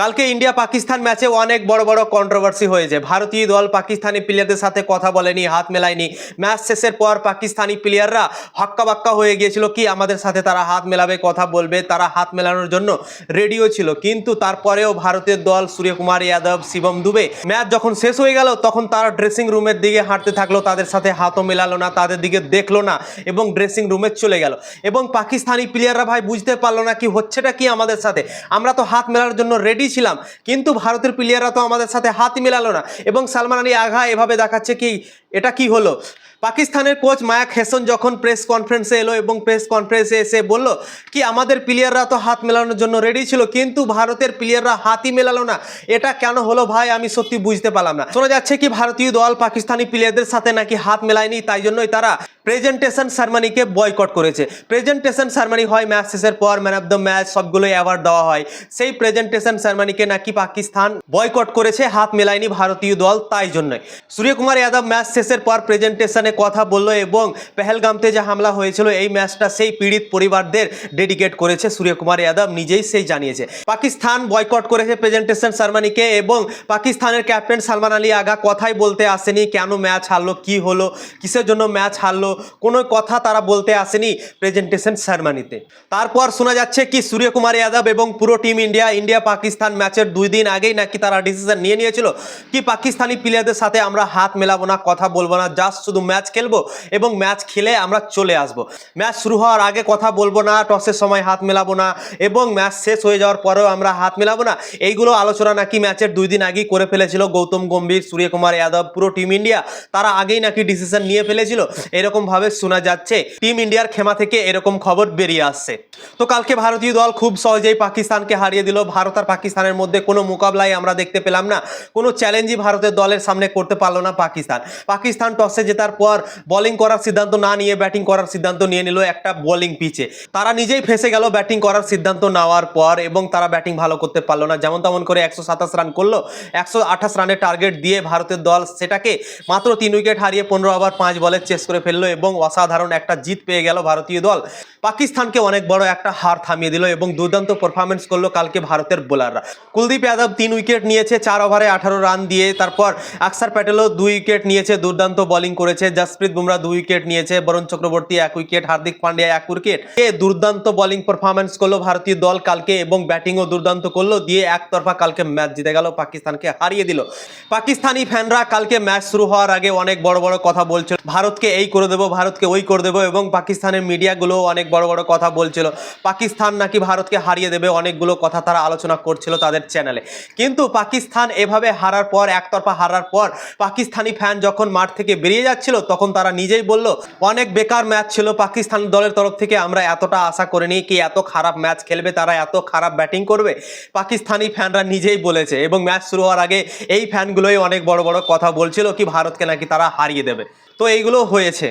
কালকে ইন্ডিয়া পাকিস্তান ম্যাচে অনেক বড় বড় কন্ট্রোভার্সি হয়েছে। ভারতীয় দল পাকিস্তানি প্লেয়ারদের সাথে কথা বলেনি, হাত মেলায়নি। ম্যাচ শেষের পর পাকিস্তানি প্লেয়াররা হক্কা বাক্কা হয়ে গিয়েছিল কি আমাদের সাথে তারা হাত মেলাবে, কথা বলবে, তারা হাত মেলানোর জন্য রেডিও ছিল। কিন্তু তারপরেও ভারতের দল সূর্যকুমার যাদব, শিবম দুবে ম্যাচ যখন শেষ হয়ে গেল, তখন তারা ড্রেসিং রুমের দিকে হাঁটতে থাকল, তাদের সাথে হাতও মেলালো না, তাদের দিকে দেখল না এবং ড্রেসিং রুমে চলে গেল। এবং পাকিস্তানি প্লেয়াররা ভাই বুঝতে পারল না কি হচ্ছেটা কি আমাদের সাথে। আমরা তো হাত মেলানোর জন্য রেডি ছিলাম। কিন্তু ভারতের প্লেয়াররা তো আমাদের সাথে হাত মেলালো না। এবং সালমান আলী আঘা এভাবে দেখাচ্ছে কি, এটা কি হলো? পাকিস্তানের কোচ মায়াক হেসন যখন প্রেস কনফারেন্সে এলো এবং প্রেস কনফারেন্সে এসে বলল কি, আমাদের প্লেয়াররা তো হাত মেলানোর জন্য রেডি ছিল, কিন্তু ভারতের প্লেয়াররা হাতই মেলালো না। এটা কেন হলো ভাই, আমি সত্যি বুঝতে পারলাম না। শোনা যাচ্ছে কি, ভারতীয় দল পাকিস্তানি প্লেয়ারদের সাথে নাকি হাত মেলায়নি, তাই জন্যই তারা প্রেজেন্টেশন সারমানিকে বয়কট করেছে। প্রেজেন্টেশন সারমানি হয় ম্যাচ শেষের পর ম্যান অফ দ্য ম্যাচ সবগুলোই অ্যাওয়ার্ড দেওয়া হয়। সেই প্রেজেন্টেশন সারমানিকে নাকি পাকিস্তান বয়কট করেছে, হাত মেলায়নি ভারতীয় দল তাই জন্যই। সূর্যকুমার যাদব ম্যাচ শেষের পর প্রেজেন্টেশনে কথা বলল এবং পেহেলগামতে যে হামলা হয়েছিল, এই ম্যাচটা সেই পীড়িত পরিবারদের ডেডিকেট করেছে সূর্যকুমার যাদব, নিজেই সেই জানিয়েছে। পাকিস্তান বয়কট করেছে প্রেজেন্টেশন সারমানিকে এবং পাকিস্তানের ক্যাপ্টেন সালমান আলী আগা কথাই বলতে আসেনি, কেন ম্যাচ হারলো, কি হলো, কিসের জন্য ম্যাচ হারলো কোনো কথা তারা বলতে আসেনি প্রেজেন্টেশন সারমানিতে তারপর শোনা যাচ্ছে কি সূর্যকুমার যাদব এবং পুরো টিম ইন্ডিয়া ইন্ডিয়া পাকিস্তান ম্যাচের দুই দিন আগেই নাকি তারা ডিসিশন নিয়ে নিয়েছিল কি পাকিস্তানি প্লেয়ারদের সাথে আমরা হাত মেলাবো না, কথা বলব না জাস্ট শুধু ম্যাচ খেলব এবং ম্যাচ খেলে আমরা চলে আসব। ম্যাচ শুরু হওয়ার আগে কথা বলব না টসের সময় হাত মেলাবো না এবং ম্যাচ শেষ হয়ে যাওয়ার পরেও আমরা হাত মেলাবো না। এইগুলো আলোচনা নাকি ম্যাচের দুই দিন আগেই করে ফেলেছিল গৌতম গম্ভীর, সূর্যকুমার যাদব, পুরো টিম ইন্ডিয়া তারা আগেই নাকি ডিসিশন নিয়ে ফেলেছিল। এরকম ভাবে শোনা যাচ্ছে, টিম ইন্ডিয়ার খেমা থেকে এরকম খবর বেরিয়ে আসছে। তো কালকে ভারতীয় দল খুব সহজেই পাকিস্তানকে হারিয়ে দিল। ভারত আর পাকিস্তানের মধ্যে কোনো মোকাবলাই আমরা দেখতে পেলাম না। কোনো চ্যালেঞ্জই ভারতের দলের সামনে করতে পারল না পাকিস্তান। পাকিস্তান টসে জেতার পর বোলিং করার সিদ্ধান্ত না নিয়ে ব্যাটিং করার সিদ্ধান্ত নিয়ে নিল একটা বোলিং পিচে তারা নিজেই ফেসে গেল ব্যাটিং করার সিদ্ধান্ত নেওয়ার পর এবং তারা ব্যাটিং ভালো করতে পারল না। যেমন তেমন করে একশো সাতাশ রান করল। একশো আঠাশ রানের টার্গেট দিয়ে ভারতের দল সেটাকে মাত্র তিন উইকেট হারিয়ে পনেরো ওভার পাঁচ বলে চেস করে ফেলল এবং অসাধারণ একটা জিত পেয়ে গেল ভারতীয় দল। পাকিস্তানকে অনেক বড় একটা হার থামিয়ে দিল এবং দুর্দান্ত পারফরমেন্স করল কালকে ভারতের বোলাররা কুলদীপ যাদব তিন উইকেট নিয়েছে, চার ওভারে আঠারো রান দিয়ে, তারপর আকসার প্যাটেলও দুই উইকেট নিয়েছে, দুর্দান্ত বোলিং করেছে, জসপ্রীত বুমরা দুই উইকেট নিয়েছে, বরুণ চক্রবর্তী এক উইকেট হার্দিক পান্ডিয়া এক উইকেট এ দুর্দান্ত বোলিং পারফরমেন্স করল ভারতীয় দল কালকে এবং ব্যাটিংও দুর্দান্ত করল, দিয়ে একতরফা কালকে ম্যাচ জিতে গেল, পাকিস্তানকে হারিয়ে দিল। পাকিস্তানি ফ্যানরা কালকে ম্যাচ শুরু হওয়ার আগে অনেক বড় বড় কথা বলছিল, ভারতকে এই করে দেবো, ভারতকে ওই করে দেবো এবং পাকিস্তানের মিডিয়াগুলো অনেক বড় বড় কথা বলছিল। পাকিস্তান নাকি ভারতকে হারিয়ে দেবে অনেকগুলো কথা তারা আলোচনা করছিল তাদের চ্যানেলে কিন্তু পাকিস্তান এভাবে হারার পর, একতরফা হারার পর, পাকিস্তানি ফ্যান যখন মাঠ থেকে বেরিয়ে যাচ্ছিল, তখন তারা নিজেই বলল, অনেক বেকার ম্যাচ ছিল পাকিস্তান দলের তরফ থেকে, আমরা এতটা আশা করিনি কি এত খারাপ ম্যাচ খেলবে, তারা এত খারাপ ব্যাটিং করবে? পাকিস্তানি ফ্যানরা নিজেই বলেছে এবং ম্যাচ শুরু হওয়ার আগে এই ফ্যানগুলোই অনেক বড় বড় কথা বলছিল কি ভারতকে নাকি তারা হারিয়ে দেবে। তো এইগুলো হয়েছে।